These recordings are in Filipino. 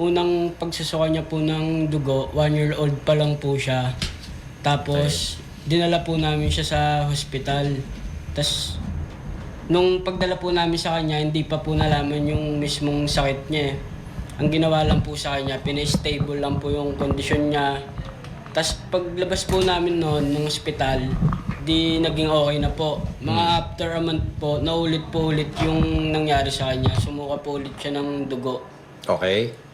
unang pagsusuka niya po ng dugo, one year old pa lang po siya. Tapos, dinala po namin siya sa hospital. Tapos, nung pagdala po namin sa kanya, hindi pa po nalaman yung mismong sakit niya eh. Ang ginawa lang po sa kanya, pinastable lang po yung kondisyon niya. Tapos paglabas po namin noon ng ospital, di naging okay na po. Mga after a month po, naulit po ulit yung nangyari sa kanya. Sumuka po ulit siya ng dugo. Okay.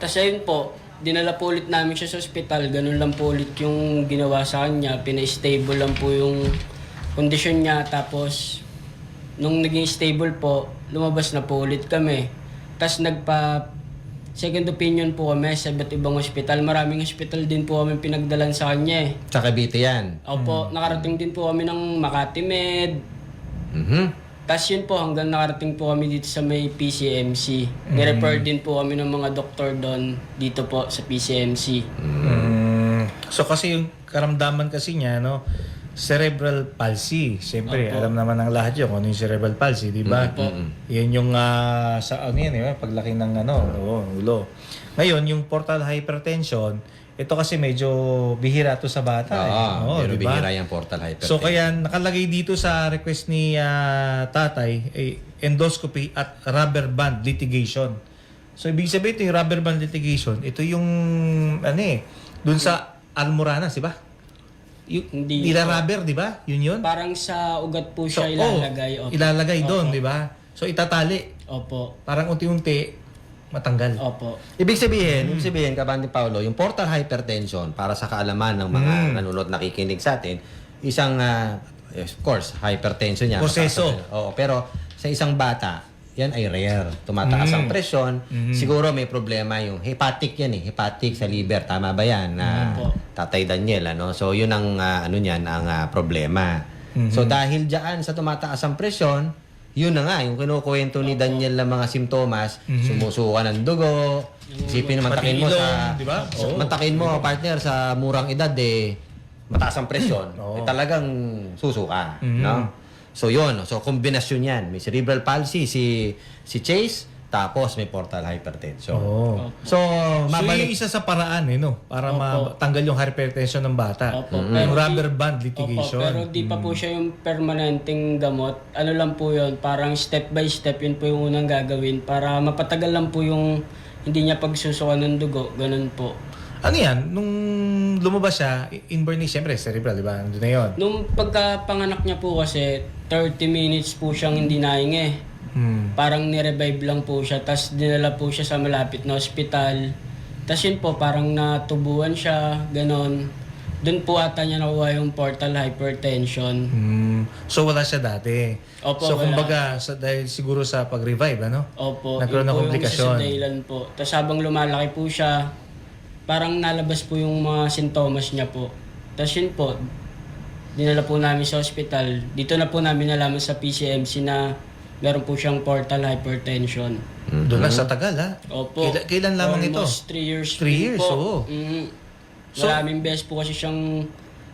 Tapos ayun po, dinala po ulit namin siya sa ospital. Ganun lang po ulit yung ginawa sa kanya. Pina-stable lang po yung kondisyon niya. Tapos, nung naging stable po, lumabas na po ulit kami. Tapos nagpa second opinion po kami sa iba't ibang ospital. Maraming ospital din po kami pinagdalan sa kanya eh. Sa Cavite yan. Opo, nakarating din po kami ng Makati Med. Mhm. Tapos yun po, hanggang nakarating po kami dito sa may PCMC. Nirefer din po kami ng mga doktor doon dito po sa PCMC. Mm, so kasi yung karamdaman kasi niya, no, cerebral palsy. Siyempre, Opo. alam naman ng lahat yun kung ano yung cerebral palsy, di ba? Opo. Yan yung ah, sa ano yan, eh, paglaki ng ano, oo, ulo. Ngayon, yung portal hypertension, ito kasi medyo bihira to sa bata. eh. Oo, Oo, pero di ba? bihira yung portal hypertension. So kaya nakalagay dito sa request ni ah, tatay eh, endoscopy at rubber band litigation. So ibig sabihin ito yung rubber band litigation, ito yung ano eh, dun sa Almoranas, di ba? Yung, Hindi Nila rubber, di ba? Yun yun? Parang sa ugat po So, siya oh, ilalagay. Opo. ilalagay doon, di ba? So itatali. Opo. Parang unti-unti matanggal. Opo. Ibig sabihin, ibig sabihin, Kabante Paulo, yung portal hypertension, para sa kaalaman ng mga Mm. nanonood nakikinig sa atin, isang, ah, of course, hypertension niya. Proseso. Oo, pero sa isang bata, yan ay rare. Tumataas Mm. ang presyon. Siguro may problema yung hepatic yan eh. Hepatic sa liver. Tama ba yan? Na. Tatay Daniel, ano? So, yun ang, ah, ano niyan, ang ah, problema. So, dahil dyan sa tumataas ang presyon, yun na nga, yung kinukwento ni Daniel ng mga simptomas, sumusuka ng dugo, isipin na mantakin mo Pati sa, di ba? sa- Oo. mantakin mo, partner, sa murang edad, eh, mataas ang presyon, Oo. eh, talagang susuka, Mhm. no? So, yun. So, kombinasyon yan. May cerebral palsy si si Chase, tapos may portal hypertension. Oo. So, So yun mabalik. yung isa sa paraan eh, no? Para Opo. matanggal yung hypertension ng bata. Opo. Yung Pero rubber di- band Opo, litigation. pero di pa po siya yung permanenteng gamot. Ano lang po yun, parang step by step yun po yung unang gagawin para mapatagal lang po yung hindi niya pagsusuka ng dugo. Ganun po. Ano yan? Nung lumabas siya, inborn ni siyempre, cerebral, di ba? Nandun na yun. Nung pagkapanganak niya po kasi, 30 minutes po siyang hindi nahingi. Hmm. Parang nirevive lang po siya. Tapos dinala po siya sa malapit na ospital. Tapos yun po, parang natubuan siya, ganon. Doon po ata niya nakuha yung portal hypertension. Hmm. So wala siya dati. Opo, so wala. kumbaga, sa, dahil siguro sa pag-revive, ano? Opo, Nagkaroon ng komplikasyon. Yung dahilan po. Tapos habang lumalaki po siya, parang nalabas po yung mga sintomas niya po. Tapos yun po, dinala po namin sa hospital. Dito na po namin nalaman sa PCMC na meron po siyang portal hypertension. Doon lang sa tagal, ha? Opo. Kailan, kailan lamang ito? Almost 3 years Three din years, po. oo. Mhm. So- Maraming beses po kasi siyang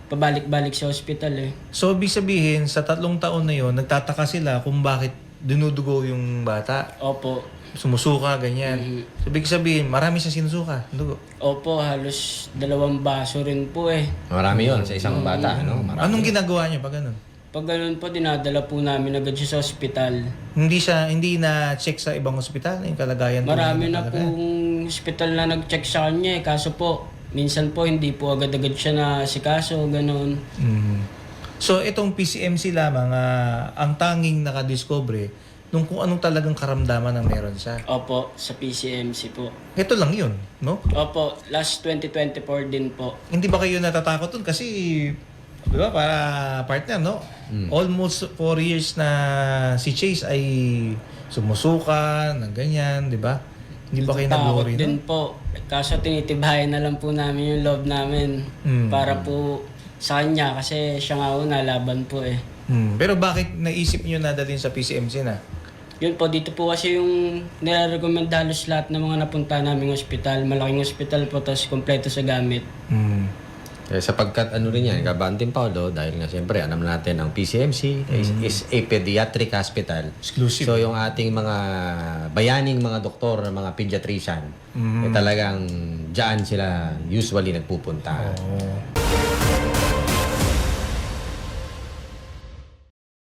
pabalik-balik sa hospital eh. So, ibig sabihin, sa tatlong taon na yon nagtataka sila kung bakit dinudugo yung bata. Opo. Sumusuka, ganyan. Mhm. So, ibig sabihin, marami siyang sinusuka. Dugo. Opo, halos dalawang baso rin po eh. Marami yon sa isang bata, no? Marami. Anong ginagawa niya pag ganun? Pag ganun po, dinadala po namin agad siya sa ospital. Hindi siya, hindi na check sa ibang ospital, yung kalagayan. Marami na pong hospital na nag-check sa kanya eh. Kaso po, minsan po hindi po agad-agad siya na si kaso, ganun. Mhm. So, itong PCMC lamang, ah, ang tanging nakadiscover nung kung anong talagang karamdaman ang meron siya. Opo, sa PCMC po. Ito lang yun, no? Opo, last 2024 din po. Hindi ba kayo natatakot dun? Kasi, di ba, para partner, no? Almost four years na si Chase ay sumusuka, ng ganyan, di ba? Hindi ba kayo Takot nag-worry, din no? po. Kaso tinitibayan na lang po namin yung love namin. Mm. Para po sa kanya kasi siya nga po nalaban po eh. Hmm. Pero bakit naisip nyo na dalhin sa PCMC na? Yun po, dito po kasi yung nire-recommend halos lahat ng mga napunta naming ospital. Malaking ospital po, tapos kompleto sa gamit. Hmm. Eh, sapagkat ano rin yan, Gabantin Paulo, dahil nga siyempre, alam natin ang PCMC is, is a pediatric hospital. Exclusive. So yung ating mga bayaning mga doktor, mga pediatrician, eh, talagang dyan sila usually nagpupunta. Oo.